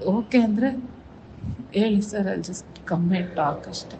Okay ಅಂದರೆ ಹೇಳಿ sir ಅಲ್ಲಿ ಜಸ್ಟ್ ಕಮ್ಮೆಂಟ್ ಟಾಕ್ ಅಷ್ಟೇ.